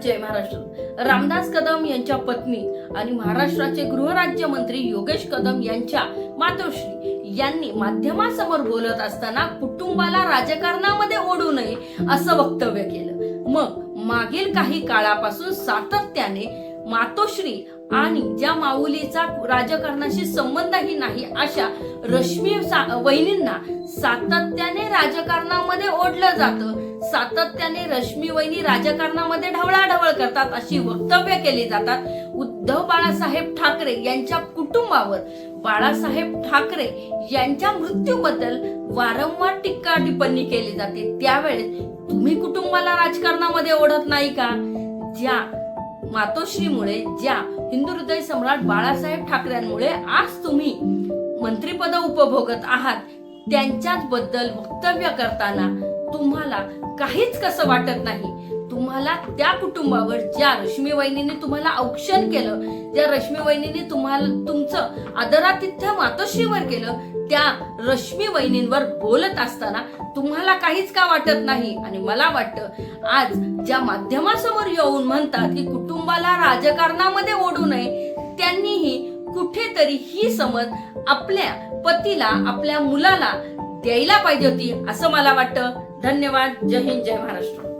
जय महाराष्ट्र. रामदास कदम यांच्या पत्नी आणि महाराष्ट्राचे गृहराज्यमंत्री योगेश कदम यांच्या मातोश्री यांनी माध्यमासमोर बोलत असताना कुटुंबाला राजकारणामध्ये ओढू नये असं वक्तव्य केलं. मग मागील काही काळापासून सातत्याने मातोश्री आणि ज्या माऊलीचा राजकारणाशी संबंधही नाही अशा रश्मी सा- वहिनींना सातत्याने राजकारणामध्ये ओढलं जातं. सातत्याने रश्मी वहिनी राजकारणामध्ये ढवळाढवळ करतात अशी वक्तव्य केली जातात. उद्धव बाळासाहेब ठाकरे यांच्या कुटुंबावर बाळासाहेब ठाकरे यांच्या मृत्यूबद्दल वारंवार टीका टिप्पणी केली जाते. त्यावेळेस तुम्ही कुटुंबाला राजकारणामध्ये ओढत नाही का? ज्या मातोश्रीमुळे ज्या हिंदू हृदय सम्राट बाळासाहेब ठाकरेंमुळे आज तुम्ही मंत्रीपद उपभोगत आहात त्यांच्याच बद्दल वक्तव्य करताना तुम्हाला काहीच कसं वाटत नाही. तुम्हाला त्या कुटुंबावर ज्या रश्मी वहिनीने तुम्हाला औक्षण केलं ज्या रश्मी वहिनीने तुम्हाला तुमचं आदरातिथ्य मातोश्रीवर केलं त्या रश्मी वहिनींवर बोलत असताना तुम्हाला काहीच का वाटत नाही? आणि मला वाटतं आज ज्या माध्यमासमोर येऊन म्हणतात की कुटुंबाला राजकारणामध्ये ओढू नये त्यांनीही कुठेतरी ही समज आपल्या पतीला आपल्या मुलाला द्यायला पाहिजे होती असं मला वाटतं. धन्यवाद. जय हिंद जय महाराष्ट्र.